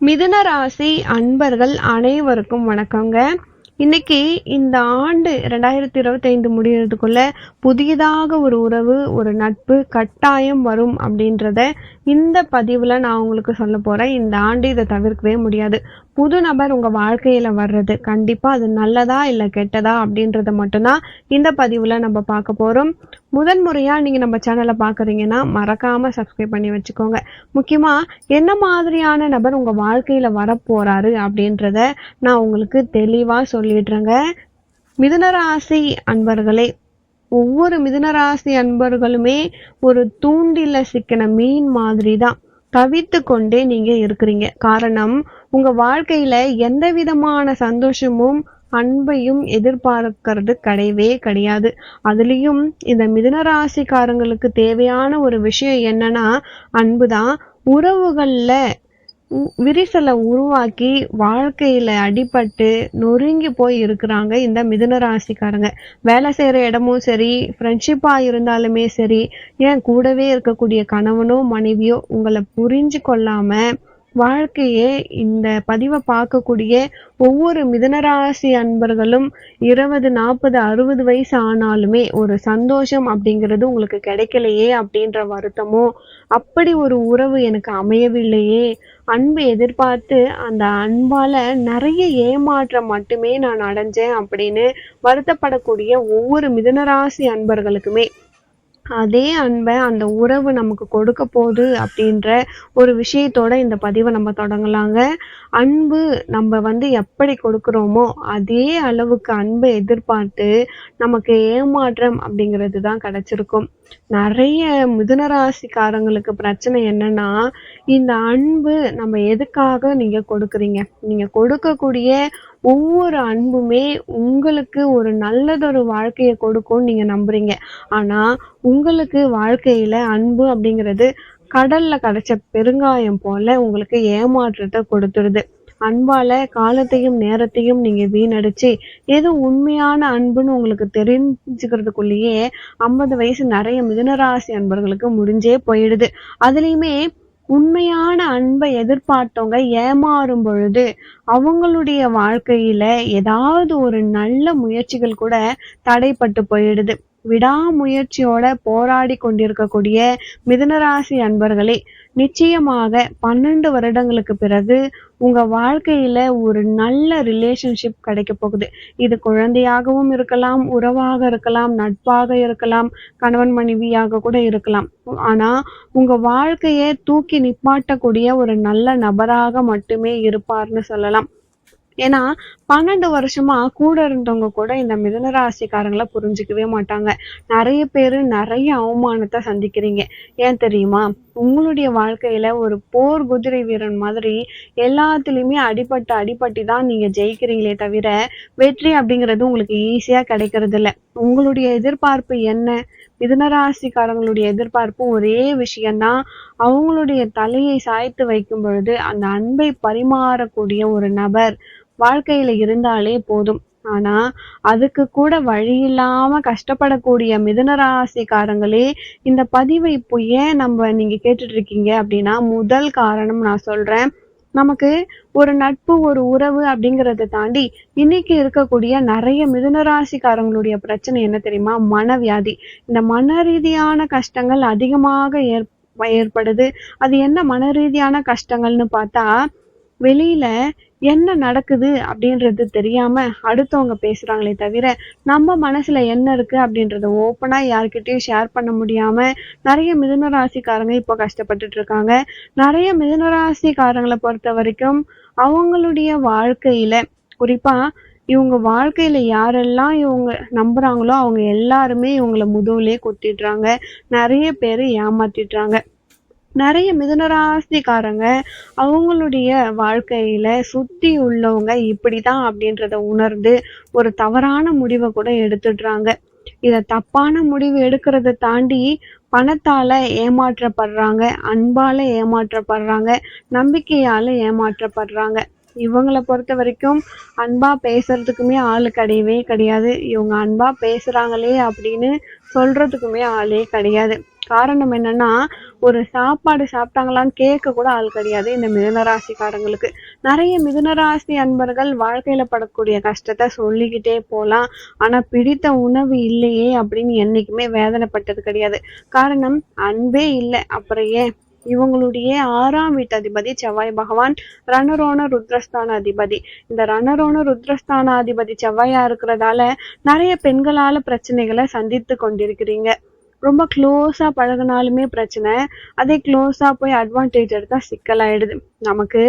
மிதுன ராசி அன்பர்கள் அனைவருக்கும் வணக்கங்க. இன்னைக்கு இந்த ஆண்டு ரெண்டாயிரத்தி இருபத்தைந்து முடிகிறதுக்குள்ள புதியதாக ஒரு உறவு ஒரு நட்பு கட்டாயம் வரும் அப்படின்றத இந்த பதிவில் நான் உங்களுக்கு சொல்ல போகிறேன் இந்த ஆண்டு இதை தவிர்க்கவே முடியாது. புது நபர் உங்கள் வாழ்க்கையில் வர்றது கண்டிப்பாக அது நல்லதா இல்லை கெட்டதா அப்படின்றத மட்டும்தான் இந்த பதிவில் நம்ம பார்க்க போகிறோம் முதன் முறையாக நீங்கள் நம்ம சேனலை பார்க்குறீங்கன்னா மறக்காமல் சப்ஸ்கிரைப் பண்ணி வச்சுக்கோங்க. முக்கியமாக என்ன மாதிரியான நபர் உங்கள் வாழ்க்கையில் வரப்போகிறாரு அப்படின்றத நான் உங்களுக்கு தெளிவாக சொல்லிடுறேங்க. மிதுனராசி அன்பர்களே ஒவ்வொரு மிதுனராசி அன்பர்களுமே ஒரு தூண்டில சிக்கின மீன் மாதிரி தான் தவித்து கொண்டே நீங்க இருக்கிறீங்க. காரணம் உங்க வாழ்க்கையில எந்த விதமான சந்தோஷமும் அன்பையும் எதிர்பார்க்கறது கிடையவே கிடையாது. அதுலேயும் இந்த மிதுன ராசிக்காரங்களுக்கு தேவையான ஒரு விஷயம் என்னன்னா அன்பு தான் உறவுகள்ல விரிசலை உருவாக்கி வாழ்க்கையில் அடிபட்டு நொறுங்கி போய் இருக்கிறாங்க இந்த மிதுன ராசிக்காரங்க. வேலை செய்கிற இடமும் சரி ஃப்ரெண்ட்ஷிப்பாக இருந்தாலுமே சரி ஏன் கூடவே இருக்கக்கூடிய கணவனோ மனைவியோ உங்களை புரிஞ்சு கொள்ளாமல் வாழ்க்கையே இந்த பதிவை பார்க்கக்கூடிய ஒவ்வொரு மிதனராசி அன்பர்களும் இருபது நாற்பது அறுபது வயசு ஆனாலுமே ஒரு சந்தோஷம் அப்படிங்கிறது உங்களுக்கு கிடைக்கலையே அப்படின்ற வருத்தமோ அப்படி ஒரு உறவு எனக்கு அமையவில்லையே அன்பு எதிர்பார்த்து அந்த அன்பால் நிறைய ஏமாற்றம் மட்டுமே நான் அடைஞ்சேன் அப்படின்னு வருத்தப்படக்கூடிய ஒவ்வொரு மிதனராசி அன்பர்களுக்குமே. அதே அன்பை அந்த உறவு நமக்கு கொடுக்க போகுது அப்படின்ற ஒரு விஷயத்தோட இந்த பதிவை நம்ம தொடங்கலாங்க. அன்பு நம்ம வந்து எப்படி கொடுக்குறோமோ அதே அளவுக்கு அன்பை எதிர்பார்த்து நமக்கு ஏமாற்றம் அப்படிங்கிறது தான் கிடைச்சிருக்கும். நிறைய மிதுனராசிக்காரங்களுக்கு பிரச்சனை என்னன்னா இந்த அன்பு நம்ம எதுக்காக நீங்க கொடுக்குறீங்க? நீங்க கொடுக்கக்கூடிய ஒவ்வொரு அன்புமே உங்களுக்கு ஒரு நல்லதொரு வாழ்க்கையை கொடுக்கும்னு நீங்க நம்புறீங்க. ஆனா உங்களுக்கு வாழ்க்கையில அன்பு அப்படிங்கிறது கடல்ல கிடைச்ச பெருங்காயம் போல உங்களுக்கு ஏமாற்றத்தை கொடுத்துருது. அன்பால காலத்தையும் நேரத்தையும் நீங்க வீணடிச்சு எது உண்மையான அன்புன்னு உங்களுக்கு தெரிஞ்சுக்கிறதுக்குள்ளேயே ஐம்பது வயசு நிறைய மிதனராசி அன்பர்களுக்கு முடிஞ்சே போயிடுது. அதுலயுமே உண்மையான அன்பை எதிர்பார்த்தவங்க ஏமாறும் பொழுது அவங்களுடைய வாழ்க்கையில ஏதாவது ஒரு நல்ல முயற்சிகள் கூட தடைப்பட்டு போயிடுது. விடாமுயற்சியோட போராடி கொண்டிருக்கக்கூடிய மிதுனராசி அன்பர்களே நிச்சயமாக பன்னெண்டு வருடங்களுக்கு பிறகு உங்க வாழ்க்கையில ஒரு நல்ல ரிலேஷன்ஷிப் கிடைக்க போகுது. இது குழந்தையாகவும் இருக்கலாம் உறவாக இருக்கலாம் நட்பாக இருக்கலாம் கணவன் மனைவியாக கூட இருக்கலாம். ஆனா உங்க வாழ்க்கையை தூக்கி நிப்பாட்டக்கூடிய ஒரு நல்ல நபராக மட்டுமே இருப்பார்னு சொல்லலாம். ஏன்னா பன்னெண்டு வருஷமா கூட இருந்தவங்க கூட இந்த மிதனராசிக்காரங்களை புரிஞ்சிக்கவே புரிஞ்சுக்கவே மாட்டாங்க. நிறைய பேர் நிறைய அவமானத்தை சந்திக்கிறீங்க. ஏன் தெரியுமா? உங்களுடைய வாழ்க்கையில ஒரு போர் குதிரை வீரன் மாதிரி எல்லாத்துலயுமே அடிபட்டு அடிபட்டு தான் நீங்க ஜெயிக்கிறீங்களே தவிர வெற்றி அப்படிங்கிறது உங்களுக்கு ஈஸியா கிடைக்கிறது இல்ல உங்களுடைய எதிர்பார்ப்பு என்ன? மிதனராசிக்காரங்களுடைய எதிர்பார்ப்பு ஒரே விஷயம்தான். அவங்களுடைய தலையை சாய்த்து வைக்கும் பொழுது அந்த அன்பை பரிமாறக்கூடிய ஒரு நபர் வாழ்க்கையில இருந்தாலே போதும். ஆனா அதுக்கு கூட வழி இல்லாம கஷ்டப்படக்கூடிய மிதுனராசிக்காரங்களே இந்த பதிவை இப்போ ஏன் நம்ம நீங்க கேட்டுட்டு இருக்கீங்க அப்படின்னா முதல் காரணம் நான் சொல்றேன். நமக்கு ஒரு நட்பு ஒரு உறவு அப்படிங்கறத தாண்டி இன்னைக்கு இருக்கக்கூடிய நிறைய மிதுனராசிக்காரங்களுடைய பிரச்சனை என்ன தெரியுமா? மனவியாதி. இந்த மன ரீதியான கஷ்டங்கள் அதிகமாக ஏற் ஏற்படுது. அது என்ன மன ரீதியான கஷ்டங்கள்னு பார்த்தா வெளியில என்ன நடக்குது அப்படின்றது தெரியாம அடுத்தவங்க பேசுறாங்களே தவிர நம்ம மனசுல என்ன இருக்கு அப்படின்றத ஓப்பனா யார்கிட்டயும் ஷேர் பண்ண முடியாம நிறைய மிதுன ராசிக்காரங்க இப்போ கஷ்டப்பட்டுட்டு இருக்காங்க. நிறைய மிதுன ராசிக்காரங்களை பொறுத்த வரைக்கும் அவங்களுடைய வாழ்க்கையில குறிப்பா இவங்க வாழ்க்கையில யாரெல்லாம் இவங்க நம்புறாங்களோ அவங்க எல்லாருமே இவங்களை முதுகுலயே கொட்டிடுறாங்க நிறைய பேர் ஏமாத்திடுறாங்க. நிறைய மிதுனராசிக்காரங்க அவங்களுடைய வாழ்க்கையில சுத்தி உள்ளவங்க இப்படிதான் அப்படின்றத உணர்ந்து ஒரு தவறான முடிவை கூட எடுத்துடுறாங்க. இத தப்பான முடிவு எடுக்கிறத தாண்டி பணத்தால ஏமாற்றப்படுறாங்க அன்பால ஏமாற்றப்படுறாங்க நம்பிக்கையால ஏமாற்றப்படுறாங்க. இவங்களை பொறுத்த வரைக்கும் அன்பா பேசுறதுக்குமே ஆள் கிடையவே கிடையாது. இவங்க அன்பா பேசுறாங்களே அப்படின்னு சொல்றதுக்குமே ஆளே கிடையாது. காரணம் என்னன்னா ஒரு சாப்பாடு சாப்பிட்டாங்களான்னு கேட்க கூட ஆள் கிடையாது இந்த மிதுனராசிக்காரங்களுக்கு நிறைய மிதுனராசி அன்பர்கள் வாழ்க்கையில படக்கூடிய கஷ்டத்தை சொல்லிக்கிட்டே போகலாம் ஆனா பிடித்த உணவு இல்லையே அப்படின்னு என்னைக்குமே வேதனைப்பட்டது கிடையாது. காரணம் அன்பே இல்லை. அப்புறம் ஏன்? இவங்களுடைய ஆறாம் வீட்டு அதிபதி செவ்வாய் பகவான் ரணரோண ருத்ரஸ்தான அதிபதி. இந்த ரணரோண ருத்ரஸ்தான அதிபதி செவ்வாயா இருக்கிறதால நிறைய பெண்களால பிரச்சனைகளை சந்தித்து கொண்டிருக்கிறீங்க. ரொம்ப க்ளோஸாக பழகினாலுமே பிரச்சனை. அதே க்ளோஸாக போய் அட்வான்டேஜ் எடுத்தால் சிக்கலாயிடுது. நமக்கு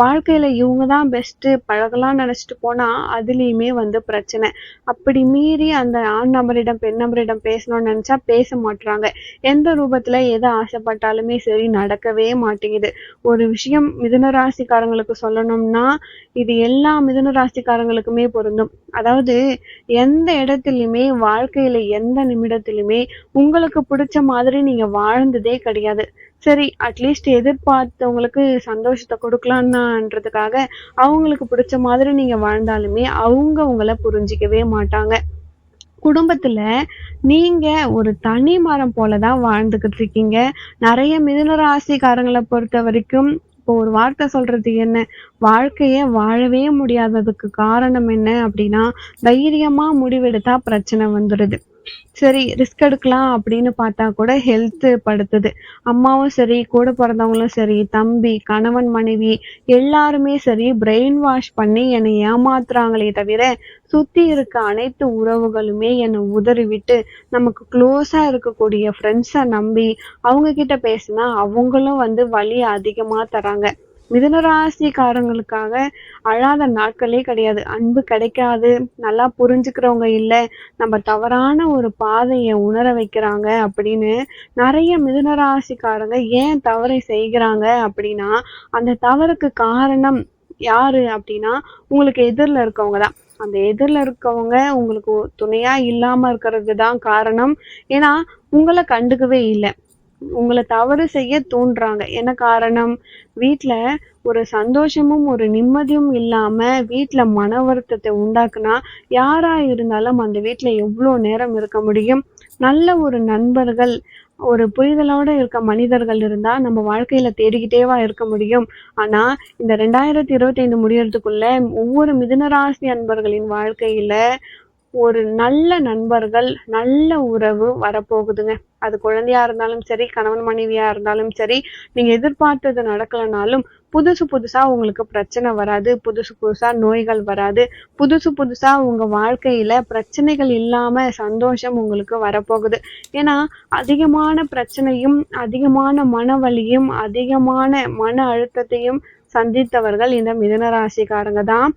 வாழ்க்கையில இவங்க தான் பெஸ்ட்டு பழகலாம்னு நினச்சிட்டு போனால் அதுலேயுமே வந்து பிரச்சனை. அப்படி மீறி அந்த ஆண் நபரிடம் பெண் நபரிடம் பேசணும்னு நினச்சா பேச மாட்டுறாங்க எந்த ரூபத்துல எதை ஆசைப்பட்டாலுமே சரி நடக்கவே மாட்டேங்குது. ஒரு விஷயம் மிதுன ராசிக்காரங்களுக்கு சொல்லணும்னா இது எல்லா மிதுன ராசிக்காரங்களுக்குமே பொருந்தும். அதாவது எந்த இடத்துலையுமே வாழ்க்கையில எந்த நிமிடத்திலுமே உங்களுக்கு பிடிச்ச மாதிரி நீங்க வாழ்ந்ததே கிடையாது. சரி அட்லீஸ்ட் எதிர்பார்த்தவங்களுக்கு சந்தோஷத்தை கொடுக்கலாம்ன்றதுக்காக அவங்களுக்கு பிடிச்ச மாதிரி நீங்க வாழ்ந்தாலுமே அவங்க உங்களை புரிஞ்சிக்கவே மாட்டாங்க. குடும்பத்துல நீங்க ஒரு தனி மரம் போலதான் வாழ்ந்துகிட்டு இருக்கீங்க. நிறைய மிதுன ராசிக்காரங்களை பொறுத்த வரைக்கும் இப்போ ஒரு வார்த்தை சொல்றது என்ன? வாழ்க்கைய வாழவே முடியாததுக்கு காரணம் என்ன அப்படின்னா தைரியமா முடிவெடுத்தா பிரச்சனை வந்துடுது. சரி ரிஸ்க் எடுக்கலாம் அப்படின்னு பார்த்தா கூட ஹெல்த் படுத்துது. அம்மாவும் சரி கூட பிறந்தவங்களும் சரி தம்பி கணவன் மனைவி எல்லாருமே சரி பிரெயின் வாஷ் பண்ணி என்னை ஏமாத்துறாங்களே தவிர சுத்தி இருக்க அனைத்து உறவுகளுமே என்னை உதறி விட்டு நமக்கு க்ளோஸா இருக்கக்கூடிய ஃப்ரெண்ட்ஸை நம்பி அவங்க கிட்ட பேசினா அவங்களும் வந்து வலி அதிகமா தராங்க. மிதுனராசிக்காரங்களுக்காக அழாத நாட்களே கிடையாது. அன்பு கிடைக்காது. நல்லா புரிஞ்சுக்கிறவங்க இல்லை. நம்ம தவறான ஒரு பாதையை உணர வைக்கிறாங்க அப்படின்னு நிறைய மிதனராசிக்காரங்க ஏன் தவறை செய்கிறாங்க அப்படின்னா அந்த தவறுக்கு காரணம் யாரு அப்படின்னா உங்களுக்கு எதிரில் இருக்கவங்க தான். அந்த எதிரில் இருக்கவங்க உங்களுக்கு துணையா இல்லாம இருக்கிறது தான் காரணம். ஏன்னா உங்களை கண்டுக்கவே இல்லை. உங்களை தவறு செய்ய தூண்டுறாங்க. என்ன காரணம்? வீட்டில் ஒரு சந்தோஷமும் ஒரு நிம்மதியும் இல்லாம வீட்டில் மன வருத்தத்தை உண்டாக்குனா யாரா இருந்தாலும் அந்த வீட்டில் எவ்வளவு நேரம் இருக்க முடியும்? நல்ல ஒரு நண்பர்கள் ஒரு புரிதலோட இருக்க மனிதர்கள் இருந்தால் நம்ம வாழ்க்கையில தேடிக்கிட்டேவா இருக்க முடியும். ஆனா இந்த ரெண்டாயிரத்தி இருபத்தைந்து முடியறதுக்குள்ள ஒவ்வொரு மிதுனராசி அன்பர்களின் வாழ்க்கையில ஒரு நல்ல நண்பர்கள் நல்ல உறவு வரப்போகுதுங்க. அது குழந்தையா இருந்தாலும் சரி கணவன் மனைவியா இருந்தாலும் சரி நீங்க எதிர்பார்த்தது நடக்கலனாலும் புதுசு புதுசா உங்களுக்கு பிரச்சனை வராது புதுசு புதுசா நோய்கள் வராது புதுசு புதுசா உங்க வாழ்க்கையில பிரச்சனைகள் இல்லாம சந்தோஷம் உங்களுக்கு வரப்போகுது. ஏன்னா அதிகமான பிரச்சனையும் அதிகமான மன வலியும் அதிகமான மன அழுத்தத்தையும் சந்தித்தவர்கள் இந்த மிதனராசிக்காரங்க தான்.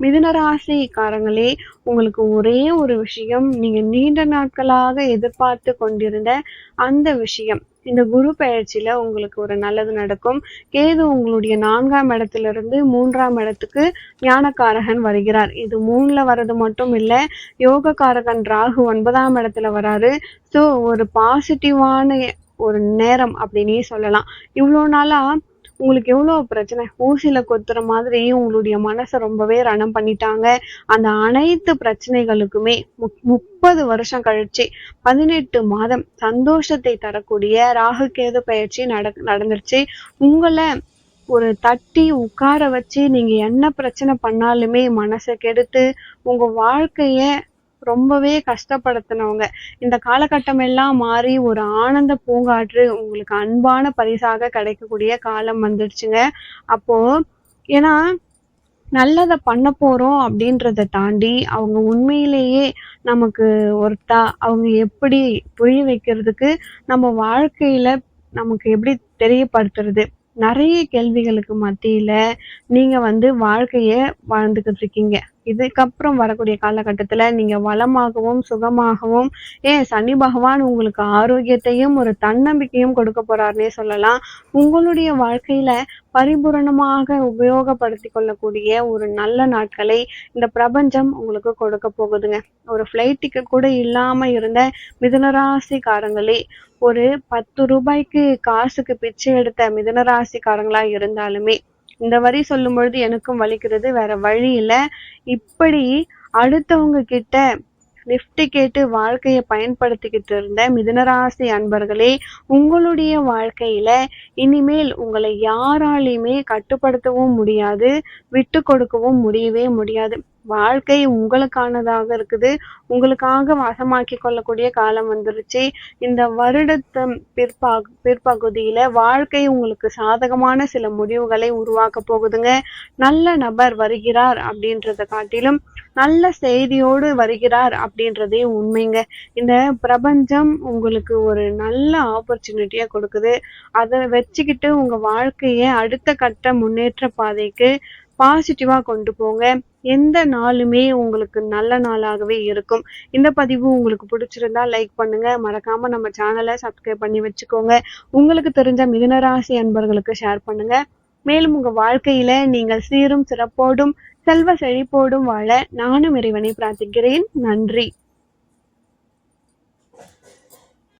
மிதுனராசிக்காரங்களே உங்களுக்கு ஒரே ஒரு விஷயம் நீங்க நீண்ட நாட்களாக எதிர்பார்த்து கொண்டிருந்த அந்த விஷயம். இந்த குரு பயிற்சியில உங்களுக்கு ஒரு நல்லது நடக்கும். கேது உங்களுடைய நான்காம் இடத்துல இருந்து மூன்றாம் இடத்துக்கு ஞானக்காரகன் வருகிறார். இது மூணுல வர்றது மட்டும் இல்ல யோகக்காரகன் ராகு ஒன்பதாம் இடத்துல வராரு. ஸோ ஒரு பாசிட்டிவான ஒரு நேரம் அப்படின்னே சொல்லலாம். இவ்வளோ நாளா உங்களுக்கு எவ்வளோ பிரச்சனை? ஊசியில் கொத்துற மாதிரி உங்களுடைய மனசை ரொம்பவே ரணம் பண்ணிட்டாங்க. அந்த அனைத்து பிரச்சனைகளுக்குமே முப்பது வருஷம் கழிச்சு பதினெட்டு மாதம் சந்தோஷத்தை தரக்கூடிய ராகு கேது பயிற்சி நட நடந்துருச்சு. உங்களை ஒரு தட்டி உட்கார வச்சு நீங்க என்ன பிரச்சனை பண்ணாலுமே மனசை கெடுத்து உங்க வாழ்க்கைய ரொம்பவே கஷ்டப்படுத்தினவங்க. இந்த காலகட்டம் எல்லாம் மாறி ஒரு ஆனந்த பூங்காற்று உங்களுக்கு அன்பான பரிசாக கிடைக்கக்கூடிய காலம் வந்துடுச்சுங்க. அப்போ ஏன்னா நல்லதை பண்ண போறோம் அப்படின்றத தாண்டி அவங்க உண்மையிலேயே நமக்கு ஒருத்தா அவங்க எப்படி புரிய வைக்கிறதுக்கு நம்ம வாழ்க்கையில நமக்கு எப்படி தெரியப்படுத்துறது? நிறைய கேள்விகளுக்கு மத்தியில நீங்க வந்து வாழ்க்கைய வாழ்ந்துகிட்டு இருக்கீங்க. இதுக்கப்புறம் வரக்கூடிய காலகட்டத்தில் நீங்கள் வளமாகவும் சுகமாகவும் ஏன் சனி பகவான் உங்களுக்கு ஆரோக்கியத்தையும் ஒரு தன்னம்பிக்கையும் கொடுக்க போறாருன்னே சொல்லலாம். உங்களுடைய வாழ்க்கையில பரிபூரணமாக உபயோகப்படுத்தி கொள்ளக்கூடிய ஒரு நல்ல நாட்களை இந்த பிரபஞ்சம் உங்களுக்கு கொடுக்க போகுதுங்க. ஒரு ஃப்ளைட் டிக்கெட் கூட இல்லாமல் இருந்த மிதுனராசிக்காரங்களே ஒரு பத்து ரூபாய்க்கு காசுக்கு பிச்சை எடுத்த மிதுனராசிக்காரங்களா இருந்தாலுமே இந்த வரி சொல்லும் பொழுது எனக்கும் வலிக்கிறது வேற வழி இல்லை. இப்படி அடுத்தவங்க கிட்ட லிஃப்ட் கேட்டு வாழ்க்கையை பயன்படுத்திக்கிட்டு இருந்த மிதுனராசி அன்பர்களே உங்களுடைய வாழ்க்கையில இனிமேல் உங்களை யாராலையுமே கட்டுப்படுத்தவும் முடியாது விட்டு கொடுக்கவும் முடியவே முடியாது. வாழ்க்கை உங்களுக்கானதாக இருக்குது. உங்களுக்காக வசமாக்கி கொள்ளக்கூடிய காலம் வந்துருச்சு. இந்த வருடத்து பிற்பா பிற்பகுதியில வாழ்க்கை உங்களுக்கு சாதகமான சில முடிவுகளை உருவாக்க போகுதுங்க. நல்ல நபர் வருகிறார் அப்படின்றத காட்டிலும் நல்ல செய்தியோடு வருகிறார் அப்படின்றதே உண்மைங்க. இந்த பிரபஞ்சம் உங்களுக்கு ஒரு நல்ல ஆப்பர்ச்சுனிட்டியை கொடுக்குது. அதை வச்சுக்கிட்டு உங்க வாழ்க்கையை அடுத்த கட்ட முன்னேற்ற பாதைக்கு பாசிட்டிவாக கொண்டு போங்க. எந்த நாளுமே உங்களுக்கு நல்ல நாளாகவே இருக்கும். இந்த பதிவு உங்களுக்கு பிடிச்சிருந்தா லைக் பண்ணுங்க. மறக்காம நம்ம சேனலை சப்ஸ்கிரைப் பண்ணி வச்சுக்கோங்க. உங்களுக்கு தெரிஞ்ச மிதுனராசி அன்பர்களுக்கு ஷேர் பண்ணுங்க. மேலும் உங்க வாழ்க்கையில நீங்கள் சீரும் சிறப்போடும் செல்வ செழிப்போடும் வாழ நானும் இறைவனை பிரார்த்திக்கிறேன். நன்றி.